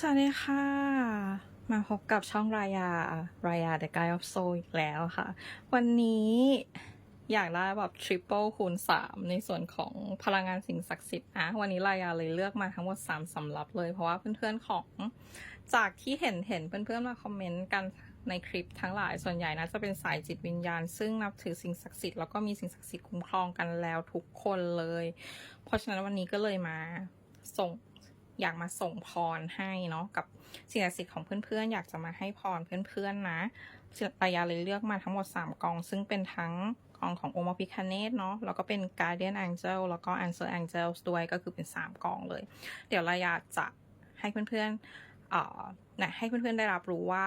สวัสดีค่ะ มาพบกับช่องรายา รายา The Guy of Soul อีกแล้วค่ะ วันนี้อยากได้แบบ Triple คูณ3ในส่วนของพลังงานสิ่งศักดิ์สิทธิ์นะวันนี้รายาเลยเลือกมาทั้งหมด3สำรับเลย เพราะว่าเพื่อนๆของจากที่เห็นเห็นเพื่อนๆมาคอมเมนต์กันในคลิปทั้งหลายส่วนใหญ่นะจะเป็นสายจิตวิญญาณ ซึ่งนับถือสิ่งศักดิ์สิทธิ์แล้วก็มีสิ่งศักดิ์สิทธิ์คุ้มครองกันแล้วทุกคนเลย เพราะฉะนั้นวันนี้ก็เลยมาส่ง อยากมาส่งพรให้เนาะกับสิ่งศักดิ์สิทธิ์ของเพื่อนๆ อยากจะมาให้พรเพื่อนๆนะปายาเลยเลือกมาทั้งหมด 3 กอง ซึ่งเป็นทั้งกองของโอมาพิคเนตเนาะแล้วก็เป็น Guardian Angel แล้วก็ Answer Angels ด้วยก็คือเป็น 3 กองเลย เดี๋ยวรายาจะให้เพื่อนๆเอ่อนะให้เพื่อนๆได้รับรู้ว่า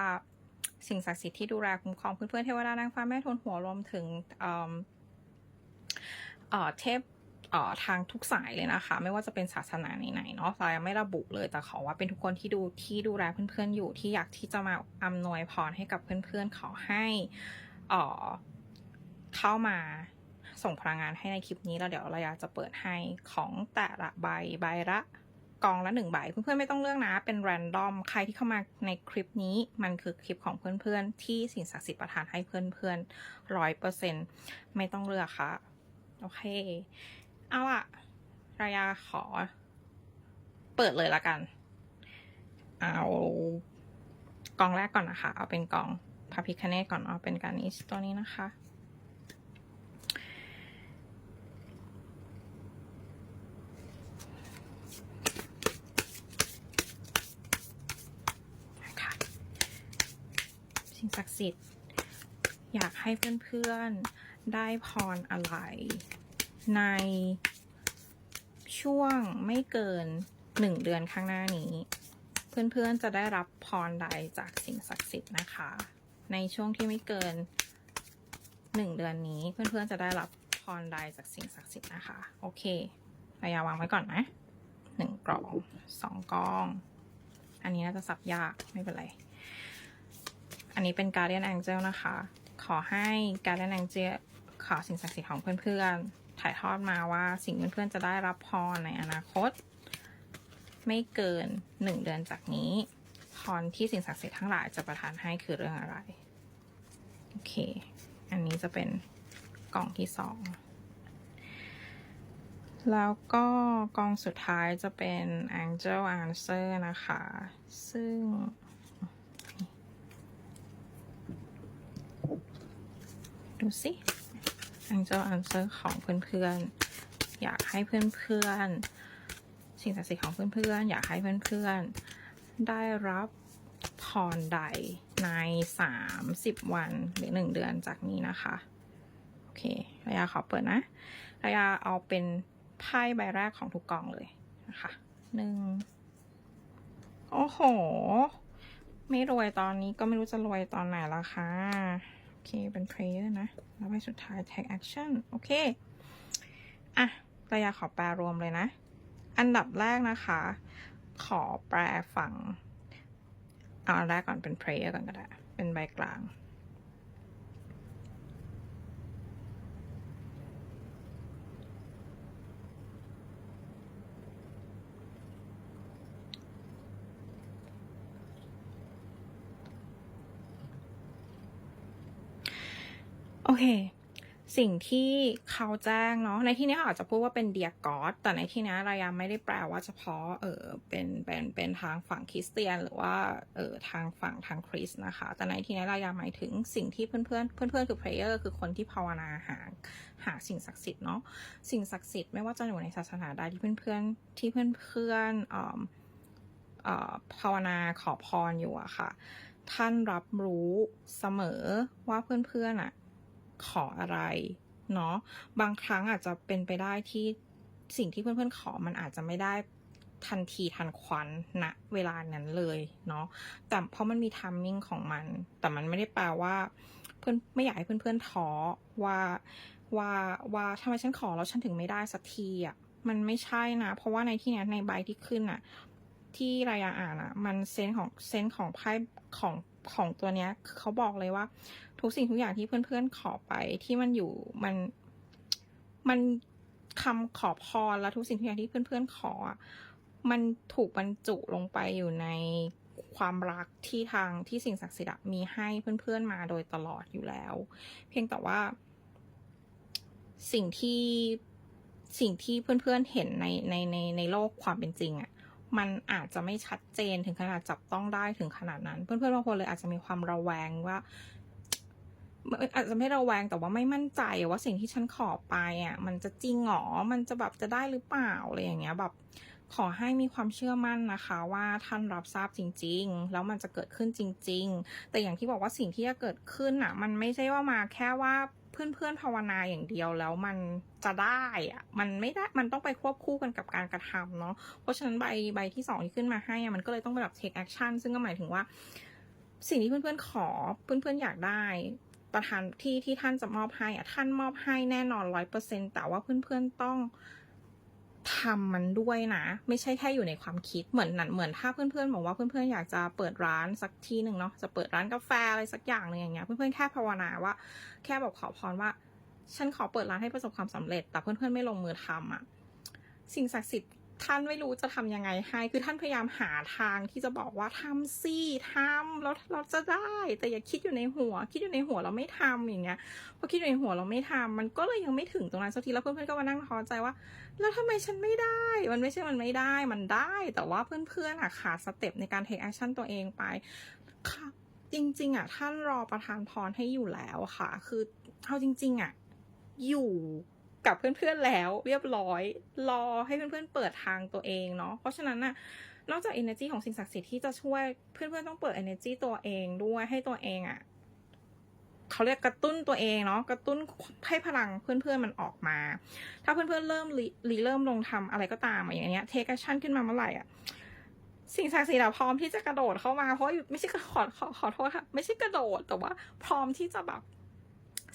สิ่งศักดิ์สิทธิ์ที่ดูแลคุ้มครองเพื่อนๆเทวดานางฟ้าแม่ทนหัวรวมถึงเอ่อเทพ ทางทุกสายเลยนะคะ ไม่ว่าจะเป็นศาสนาไหนๆเนาะเรายไม่ระบุเลยแต่ขอว่าเป็นทุกคนที่ดูที่ดูแลเพื่อนๆอยู่ที่อยากที่จะมาอำนวยพรให้กับเพื่อนๆขอให้เอ่อเข้ามาส่งพลังงานให้ในคลิปนี้แล้วเดี๋ยวเราอยากจะเปิดให้ของแต่ละใบใบละกองละหนึ่งใบเพื่อนๆไม่ต้องเลือกนะเป็นแรนดอมใครที่เข้ามาในคลิปนี้มันคือคลิปของเพื่อนๆ ที่สิ่งศักดิ์สิทธิ์ประทานให้เพื่อนๆร้อยเปอร์เซ็นไม่ต้องเลือกค่ะ โอเค เอาอะรายาขอ เปิดเลยละกัน เอากองแรกก่อนนะคะ เอาเป็นกองพาพิคเนตก่อนเอาเป็นการนิสตัวนี้นะคะค่ะสิ่งศักดิ์สิทธิ์ อยากให้เพื่อนๆ ได้พรอะไร ในช่วงไม่เกินหนึ่งเดือนข้างหน้านี้ เพื่อนๆจะได้รับพรใดจากสิ่งศักดิ์สิทธิ์นะคะ ในช่วงที่ไม่เกินหนึ่งเดือนนี้เพื่อนๆจะได้รับพรใดจากสิ่งศักดิ์สิทธิ์นะคะ โอเคระยะวางไว้ก่อนนะหนึ่งกล่องสองกอง อันนี้น่าจะสับยากไม่เป็นไร อันนี้เป็น Guardian Angel นะคะ ขอให้ Guardian Angel ขอสิ่งศักดิ์สิทธิ์ของเพื่อนๆ ถ่ายทอดมาว่าสิ่งเพื่อนๆจะได้รับพรในอนาคต ไม่เกินหนึ่งเดือนจากนี้พรที่สิ่งศักดิ์สิทธิ์ทั้งหลายจะประทานให้คือเรื่องอะไร โอเค อันนี้จะเป็นกล่องที่สอง แล้วก็กองสุดท้ายจะเป็น Angel Answer นะคะ ซึ่ง ดูสิ Angel Answer ของเพื่อนๆ อยากให้เพื่อนๆ สิ่งศักดิ์สิทธิ์ของเพื่อนๆ อยากให้เพื่อนๆ ได้รับพรใดใน 30 วันหรือ 1 เดือนจากนี้นะคะ โอเคระยาขอเปิดนะระยาเอาเป็นไพ่ใบแรกของทุกกองเลยนะคะหนึ่งโอ้โห ไม่รวยตอนนี้ก็ไม่รู้จะรวยตอนไหนละค่ะ อเค เป็น player นะ แล้วไปสุดท้าย tag action โอเค อะระยาขอแปลรวมเลยนะ อันดับแรกนะคะ ขอแปลฝั่ง เอาอันแรกก่อนเป็น player ก่อนก็ได้ เป็นใบกลาง โอเค สิ่งที่เขาแจ้งเนาะ ในที่นี้อาจจะพูดว่าเป็นเดียกอดแต่ในที่นี้รายาไม่ได้แปลว่าเฉพาะ เออเป็น เป็น เป็นทางฝั่งคริสเตียน หรือว่า เออทางฝั่งทางคริสนะคะ แต่ในที่นี้รายาหมายถึงสิ่งที่เพื่อนเพื่อนเพื่อนเพื่อนคือ prayer คือคนที่ภาวนาหา หาสิ่งศักดิ์สิทธิ์เนาะ สิ่งศักดิ์สิทธิ์ไม่ว่าจะอยู่ในศาสนาใดที่เพื่อนเพื่อนที่เพื่อนเพื่อนเอ่อเอ่อภาวนาขอพรอยู่อะค่ะ ท่านรับรู้เสมอว่าเพื่อนๆอะ ขออะไรเนาะบางครั้งอาจจะเป็นไปได้ที่สิ่งที่เพื่อนๆขอมันอาจจะไม่ได้ทันทีทันควันณนะเวลานั้นเลยเนาะแต่เพราะมันมีทัมมิ่งของมัน แต่มันไม่ได้แปลว่า เพื่อนไม่อยากให้เพื่อนๆท้อว่าว่าว่าทำไมฉันขอแล้วฉันถึงไม่ได้สักทีอะมันไม่ใช่นะ เพราะว่าในที่นี้ในใบที่ขึ้นอะ ที่รายาอ่านอะมันเซนของเซนของไพ่ของของตัวเนี้ยเขาบอกเลยว่า ทุกสิ่งทุกอย่างที่เพื่อนๆขอไปที่มันอยู่มันมันคำขอพรและทุกสิ่งทุกอย่างที่เพื่อนๆขออะมันถูกบรรจุลงไปอยู่ในความรักที่ทางที่สิ่งศักดิ์สิทธิ์มีให้เพื่อนๆมาโดยตลอดอยู่แล้ว เพียงแต่ว่า สิ่งที่สิ่งที่เพื่อนๆเห็นในในในในโลกความเป็นจริงอะ่ะ มันอาจจะไม่ชัดเจนถึงขนาดจับต้องได้ถึงขนาดนั้น เพื่อนๆบางคนเลยอาจจะมีความระแวงว่าอาจจะไม่ระแวงแต่ว่าไม่มั่นใจว่าสิ่งที่ฉันขอไปอะมันจะจริงหรอมันจะแบบจะได้หรือเปล่าอะไรอย่างเงี้ยแบบ ขอให้มีความเชื่อมั่นนะคะว่าท่านรับทราบจริง ๆ แล้วมันจะเกิดขึ้นจริง ๆ แต่อย่างที่บอกว่าสิ่งที่จะเกิดขึ้นอะ มันไม่ใช่ว่ามาแค่ว่าเพื่อนๆภาวนาอย่างเดียวแล้วมันจะได้อะมันไม่ได้ มันต้องไปควบคู่กันกับการกระทำเนาะ เพราะฉะนั้นใบใบที่สองที่ขึ้นมาให้มันก็เลยต้องเป็นแบบ take action ซึ่งก็หมายถึงว่า สิ่งที่เพื่อนๆขอเพื่อนๆอยากได้ประธานที่ที่ท่านจะมอบให้อะท่านมอบให้แน่นอนร้อยเปอร์เซ็นแต่ว่าเพื่อนๆต้อง ทำมันด้วยนะ ไม่ใช่แค่อยู่ในความคิดเหมือนนั่นเหมือนถ้าเพื่อนๆบอกว่าเพื่อนๆอยากจะเปิดร้านสักที่หนึ่งเนาะจะเปิดร้านกาแฟอะไรสักอย่างหนึ่งอย่างเงี้ยเพื่อนๆแค่ภาวนาว่า แค่บอกขอพรว่า ฉันขอเปิดร้านให้ประสบความสำเร็จ แต่เพื่อนๆไม่ลงมือทำอะสิ่งศักดิ์สิทธิ์ ท่านไม่รู้จะทำยังไงให้ คือท่านพยายามหาทางที่จะบอกว่าทำสิทำแล้วเราจะได้ แต่อย่าคิดอยู่ในหัว คิดอยู่ในหัวเราไม่ทำอย่างเงี้ยพอคิดอยู่ในหัวเราไม่ทำมันก็เลยยังไม่ถึงตรงนั้นสักทีแล้วเพื่อนๆก็มานั่งท้อใจว่า แล้วทำไมฉันไม่ได้ มันไม่ใช่มันไม่ได้ มันได้ แต่ว่าเพื่อนๆอะขาดสเต็ปในการเทคแอคชั่นตัวเองไปค่ะจริง ๆอะท่านรอประทานพรให้อยู่แล้วค่ะ คือเอาจริง ๆอะอยู่ กับเพื่อนๆแล้ว เรียบร้อย รอให้เพื่อนๆเปิดทางตัวเองเนาะเพราะฉะนั้นน่ะนอกจาก energy ของสิ่งศักดิ์สิทธิ์ที่จะช่วยเพื่อนๆต้องเปิด energy ตัวเองด้วยให้ตัวเองอะเขาเรียกกระตุ้นตัวเองเนาะกระตุ้นให้พลังเพื่อนๆมันออกมา ถ้าเพื่อนๆเริ่มรีเริ่มลงทำอะไรก็ตามอย่างเงี้ยเทคแอคชั่นขึ้นมาเมื่อไหร่อะสิ่งศักดิ์สิทธิ์พร้อมที่จะกระโดดเข้ามาเพราะไม่ใช่ขอขอขอโทษค่ะไม่ใช่กระโดดแต่ว่า พร้อมที่จะแบบ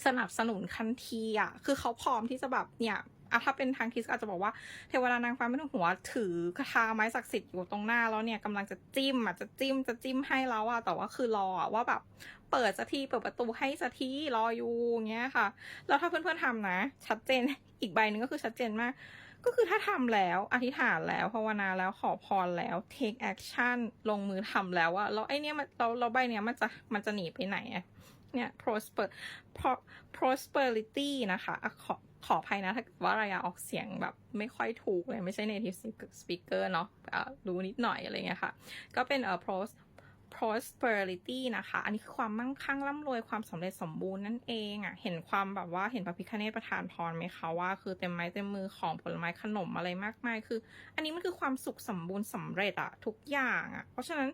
สนับสนุนทันทีอะ คือเขาพร้อมที่จะแบบเนี่ยอะถ้าเป็นทางคริสอาจจะบอกว่าเทวดานางฟ้าไม่ต้องหัวถือคาถาไม้ศักดิ์สิทธิ์อยู่ตรงหน้าแล้วเนี่ยกำลังจะจิ้มอะจะจิ้มจะจิ้มให้แล้วอะแต่ว่าคือรออะว่าแบบเปิดสักทีเปิดประตูให้สักทีรออยู่เงี้ยค่ะ แล้วถ้าเพื่อนๆทำนะ ชัดเจนอีกใบหนึ่งก็คือชัดเจนมาก ก็คือถ้าทำแล้วอธิษฐานแล้วภาวนาแล้วขอพรแล้ว take action ลงมือทำแล้วอะแล้วไอเนี้ยมันเราเราใบเนี้ยมันจะมันจะหนีไปไหนอะ เนี่ย prosper prosperity นะคะอขอขออภัยนะ ถ้าเกิดว่าระยะออกเสียงแบบไม่ค่อยถูกเลย ไม่ใช่ native speaker เนาะรู้นิดหน่อยอะไรเงี้ยค่ะ ก็เป็นเอ่อ pros prosperity นะคะ อันนี้คือความมั่งคั่งร่ำรวยความสำเร็จสมบูรณ์นั่นเองอะ่ะ เห็นความแบบว่าเห็นพระพิคเนตประทานพรไหมคะว่า คือเต็มไม้เต็มมือของผลไม้ขนมอะไรมากมาย คือ อันนี้มันคือความสุขสมบูรณ์สำเร็จอะทุกอย่างอะ เพราะฉะนั้น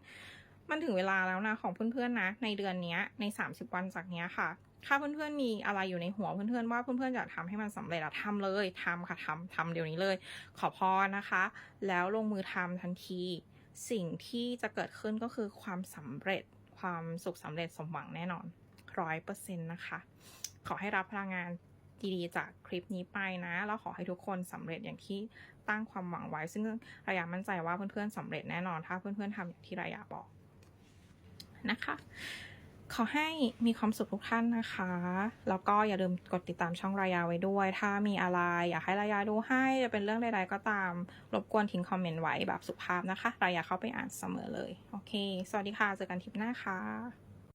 มันถึงเวลาแล้วนะของเพื่อนๆนะ ในเดือนนี้ใน 30 วันจากนี้ค่ะ ถ้าเพื่อนๆมีอะไรอยู่ในหัวเพื่อนๆว่าเพื่อนๆอยากทำให้มันสำเร็จอะทำเลยทำค่ะทำทำเดี๋ยวนี้เลย ขอพรนะคะ แล้วลงมือทำทันที สิ่งที่จะเกิดขึ้นก็คือความสำเร็จความสุขสำเร็จสมหวังแน่นอนร้อยเปอร์เซ็นต์นะคะ ขอให้รับพลังงานดีๆจากคลิปนี้ไปนะ แล้วขอให้ทุกคนสำเร็จอย่างที่ตั้งความหวังไว้ ซึ่งระยะมั่นใจว่าเพื่อนๆสำเร็จแน่นอน ถ้าเพื่อนๆทำอย่างที่ระยะบอก นะคะ ขอให้มีความสุขทุกท่านนะคะ แล้วก็อย่าลืมกดติดตามช่องรายาไว้ด้วย ถ้ามีอะไรอยากให้รายาดูให้จะเป็นเรื่องใดๆก็ตาม รบกวนทิ้งคอมเมนต์ไว้แบบสุภาพนะคะ รายาเข้าไปอ่านเสมอเลย โอเค สวัสดีค่ะ เจอกันทริปหน้าค่ะ